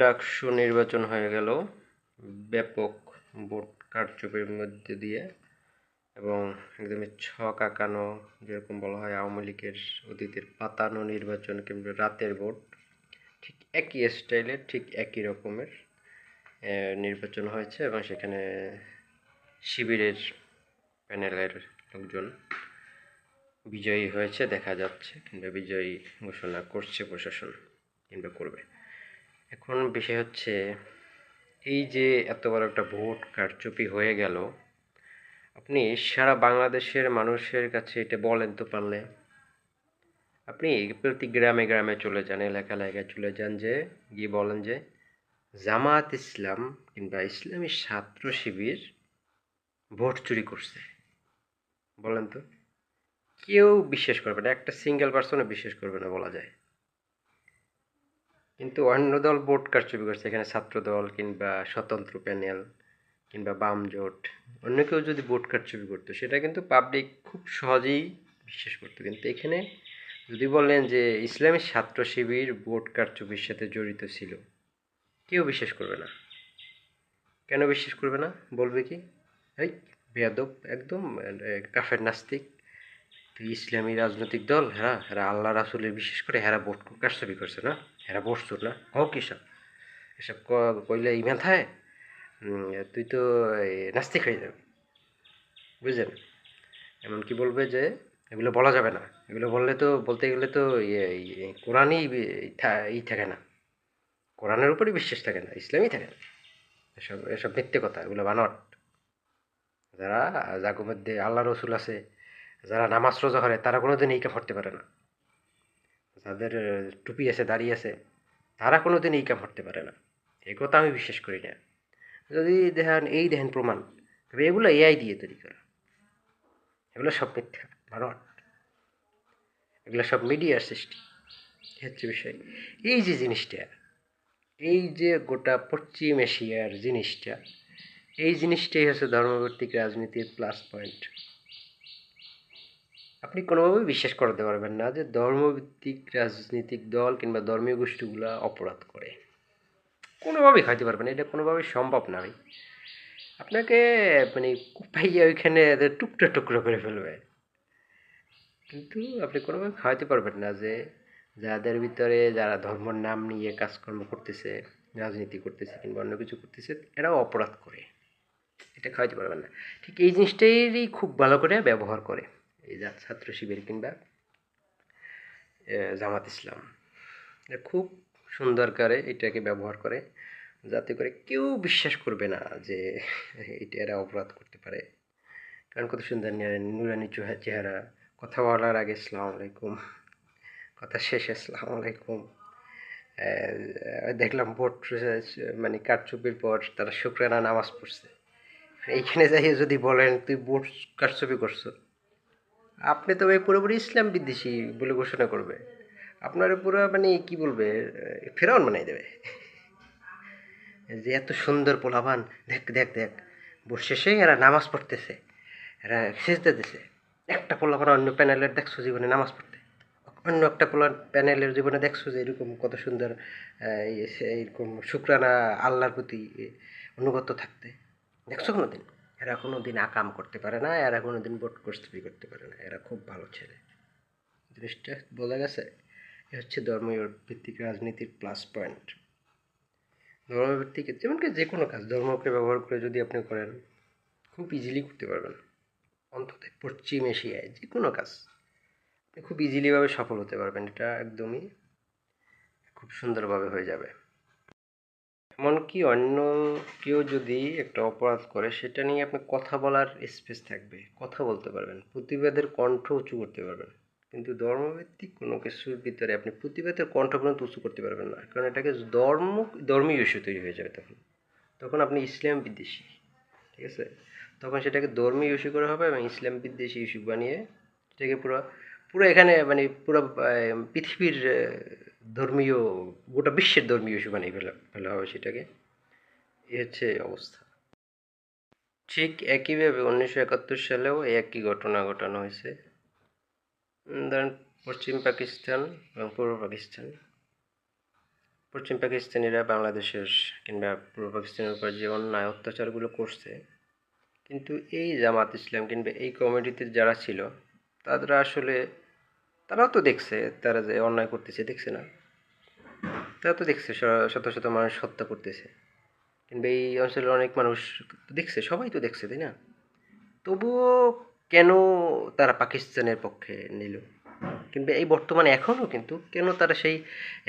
ডাকসু নির্বাচন হয়ে গেল। ব্যাপক ভোট কারচুপির মধ্যে দিয়ে এবং একদমই ছক আঁকানো, যেরকম বলা হয় আওয়ামী লীগের অতীতের পাতানো নির্বাচন কিংবা রাতের ভোট, ঠিক একই স্টাইলের ঠিক একই রকমের নির্বাচন হয়েছে এবং সেখানে শিবিরের প্যানেলের লোকজন বিজয়ী হয়েছে, দেখা যাচ্ছে কিংবা বিজয়ী ঘোষণা করছে প্রশাসন কিংবা করবে। এখন বিষয় হচ্ছে, এই যে এত বড় একটা ভোট কারচুপি হয়ে গেল, আপনি সারা বাংলাদেশের মানুষের কাছে এটা বলেন তো পারলে। আপনি প্রতি গ্রামে গ্রামে চলে যান এলাকা এলাকায় চলে যান যে, গিয়ে বলেন যে জামাত ইসলাম কিংবা ইসলামী ছাত্র শিবির ভোট চুরি করছে। বলেন তো, কেউ বিশ্বাস করবে না, একটা সিঙ্গেল পার্সনও বিশ্বাস করবে না বলা যায়। কিন্তু অন্য দল ভোট কারচুপি করছে, এখানে ছাত্র দল কিংবা স্বতন্ত্র প্যানেল কিংবা বাম জোট, অন্য কেউ যদি ভোট কারচুপি করতো, সেটা কিন্তু পাবলিক খুব সহজেই বিশ্বাস করতো। কিন্তু এখানে যদি বলেন যে ইসলামী ছাত্র শিবির ভোট কারচুপির সাথে জড়িত ছিল, কেউ বিশ্বাস করবে না। কেন বিশ্বাস করবে না? বলবে কি? এই বেয়াদব একদম কাফের নাস্তিক। ইসলামী রাজনৈতিক দল হ্যাঁ? এরা আল্লাহ রাসুলের বিশেষ করে হেরা ভোট কারচুপি করছে না? হেরা চোর না? হোক এসব। এসব ক- কইলে ইমান থাকে তুই তো নাস্তিক হয়ে যাবে। বুঝলেন এমনকি বলবে যে, এগুলো বলা যাবে না। এগুলো বললে তো, বলতে গেলে তো কোরআনই ই থাকে না। কোরআনের উপরই বিশ্বাস থাকে না, ইসলামই থাকে না। এসব এসব মিথ্যে কথা, এগুলো বানট যারা, যার মধ্যে আল্লাহ রসুল আছে যারা নামাজ রোজা করে, তারা কোনোদিন এই কাম করতে পারে না। যাদের টুপি আছে, দাড়ি আছে, তারা কোনোদিন এই কাম করতে পারে না। এই কথা আমি বিশ্বাস করি না। যদি দেখেন, এই দেখেন প্রমাণ, তবে এগুলো এআই দিয়ে তৈরি করা। এগুলো সব মিথ্যা বানট এগুলো সব মিডিয়ার সৃষ্টি। হচ্ছে বিষয়, এই যে জিনিসটা, এই যে গোটা পশ্চিম এশিয়ার জিনিসটা, এই জিনিসটাই হচ্ছে ধর্মভিত্তিক রাজনীতির প্লাস পয়েন্ট আপনি কোনোভাবেই বিশ্বাস করাতে পারবেন না যে ধর্মভিত্তিক রাজনৈতিক দল কিংবা ধর্মীয় গোষ্ঠীগুলো অপরাধ করে। কোনোভাবেই খাইতে পারবেন এটা কোনোভাবেই সম্ভব না ভাই। আপনাকে মানে কুপাইয়া ওইখানে টুকরো টুকরো করে ফেলবে। কিন্তু আপনি কোনোভাবে খাওয়াতে পারবেন না যে যাদের ভিতরে যারা ধর্মর নাম নিয়ে কাজকর্ম করতেছে, রাজনীতি করতেছে কিংবা অন্য কিছু করতেছে, এরাও অপরাধ করে। এটা খাওয়াতে পারবেন না। ঠিক এই জিনিসটাই খুব ভালো করে ব্যবহার করে। এই যা ছাত্র শিবির কিংবা জামাত ইসলাম। খুব সুন্দর করে এটাকে ব্যবহার করে, যাতে করে কেউ বিশ্বাস করবে না যে এটা এরা অপরাধ করতে পারে। কারণ কত সুন্দর নুরানি চুহা- চেহারা। কথা বলার আগে আসসালামু আলাইকুম। কথা শেষে আসসালামু আলাইকুম। দেখলাম ভোট মানে কারচুপির পর তারা শুক্রানা নামাজ পড়ছে। এইখানে যাই যদি বলেন, তুই ভোট কারচুপি করছ? আপনি তো ভাই পুরোপুরি ইসলাম বিদ্বেষী বলে ঘোষণা করবে। আপনার পুরো মানে কি বলবে ফেরাউন বানাই দেবে। যে এত সুন্দর পোলাপান, দেখ দেখ দেখ ভোট শেষে এরা নামাজ পড়তেছে, এরা সেজতে দিছে। একটা পোলাপান অন্য প্যানেলের দেখছ জীবনে নামাজ পড়তে। অন্য একটা পোলা প্যানেলের জীবনে দেখছ যে এরকম কত সুন্দর এরকম শুক্রানা আল্লাহর প্রতি অনুগত থাকতে। দেখছ কোনো দিন এরা কোনো দিন আকাম করতে পারে না, এরা কোনো দিন ভোট কর্তৃপি করতে পারে না, এরা খুব ভালো ছেলে। জিনিসটা বোঝা গেছে, এ হচ্ছে ধর্মীয় ভিত্তিক রাজনীতির প্লাস পয়েন্ট ধর্মভিত্তিক যেমনকি যে কোনো কাজ, ধর্মকে ব্যবহার করে যদি আপনি করেন, খুব ইজিলি করতে পারবেন। অন্তত পশ্চিম এশিয়ায় যে কোনো কাজ খুব ইজিলিভাবে সফল হতে পারবেন, এটা একদমই খুব সুন্দরভাবে হয়ে যাবে। এমনকি অন্য কেউ যদি একটা অপরাধ করে, সেটা নিয়ে আপনি কথা বলার স্পেস থাকবে। কথা বলতে পারবেন, প্রতিবাদের কণ্ঠ উঁচু করতে পারবেন। কিন্তু ধর্মভিত্তিক কোনো কিছুর ভিতরে আপনি প্রতিবাদের কণ্ঠ পর্যন্ত উঁচু করতে পারবেন না। কারণ এটাকে ধর্ম, ধর্মীয় ইস্যু তৈরি হয়ে যাবে তখন। তখন আপনি ইসলাম বিদ্বেষী, ঠিক আছে? তখন সেটাকে ধর্মীয় ইস্যু করা হবে এবং ইসলাম বিদ্বেষী ইস্যু বানিয়ে সেটাকে পুরো পুরো এখানে মানে পুরো পৃথিবীর ধর্মীয়, গোটা বিশ্বের ধর্মীয় ইস্যু বানিয়ে ফেলা ফেলা হবে সেটাকে। এ হচ্ছে অবস্থা। ঠিক একইভাবে উনিশশো একাত্তর সালেও একই ঘটনা ঘটানো হয়েছে। ধরেন পশ্চিম পাকিস্তান এবং পূর্ব পাকিস্তান। পশ্চিম পাকিস্তানিরা বাংলাদেশের কিংবা পূর্ব পাকিস্তানের উপর যে অন্যায় অত্যাচারগুলো করছে, কিন্তু এই জামাত ইসলাম কিংবা এই কমিটিতে যারা ছিল, তারা আসলে, তারাও তো দেখছে, তারা যে অন্যায় করতেছে, দেখছে না। তারা তো দেখছে শত শত মানুষ হত্যা করতেছে। কিংবা এই অঞ্চলের অনেক মানুষ দেখছে, সবাই তো দেখছে, তাই না? তবুও কেন তারা পাকিস্তানের পক্ষে নিল? কিংবা এই বর্তমানে এখনও কিন্তু কেন তারা সেই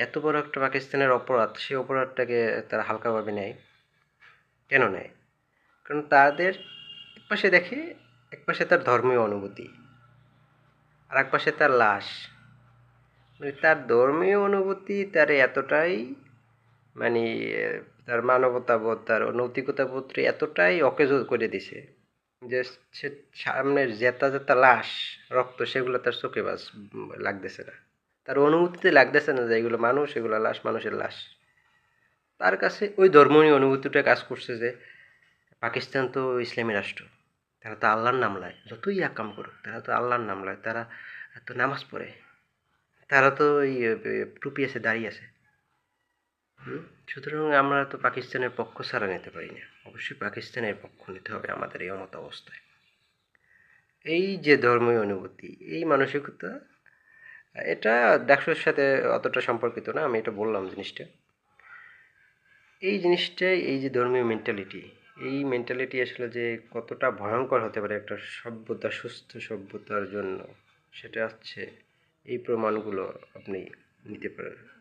এত বড় একটা পাকিস্তানের অপরাধ, সেই অপরাধটাকে তারা হালকাভাবে নেয়? কেন নেয়? কারণ তাদের এক পাশে দেখে, এক পাশে তার ধর্মীয় অনুভূতি, আর এক পাশে তার লাশ। মানে তার ধর্মীয় অনুভূতি তার এতটাই মানে তার মানবতাবোধ, তার নৈতিকতাবোধটি এতটাই অকেজ করে দিছে যে সে সামনের জেতা জেতা লাশ, রক্ত সেগুলো তার চোখে বাস, লাগতেছে না। তার অনুভূতিতে লাগতেছে না যে এগুলো মানুষ, এগুলো লাশ, মানুষের লাশ। তার কাছে ওই ধর্মীয় অনুভূতিটা কাজ করছে যে পাকিস্তান তো ইসলামী রাষ্ট্র। তারা তো আল্লাহর নাম লয়, যতই আকাম করুক, তারা তো আল্লাহর নাম লয়, তারা তো নামাজ পড়ে। তারা তো ওই টুপি আছে দাঁড়িয়ে আছে? সুতরাং আমরা তো পাকিস্তানের পক্ষ ছাড়া নিতে পারি না। অবশ্যই পাকিস্তানের পক্ষ নিতে হবে আমাদের এই অমত অবস্থায়। এই যে ধর্মীয় অনুভূতি, এই মানসিকতা, এটা ডাকসুর সাথে অতটা সম্পর্কিত না, আমি এটা বললাম জিনিসটা। এই জিনিসটাই এই যে ধর্মীয় মেন্টালিটি এই মেন্টালিটি আসলে যে কতটা ভয়ঙ্কর হতে পারে একটা সভ্যতা, সুস্থ সভ্যতার জন্য, সেটা হচ্ছে এই প্রমাণগুলো আপনি নিতে পারেন।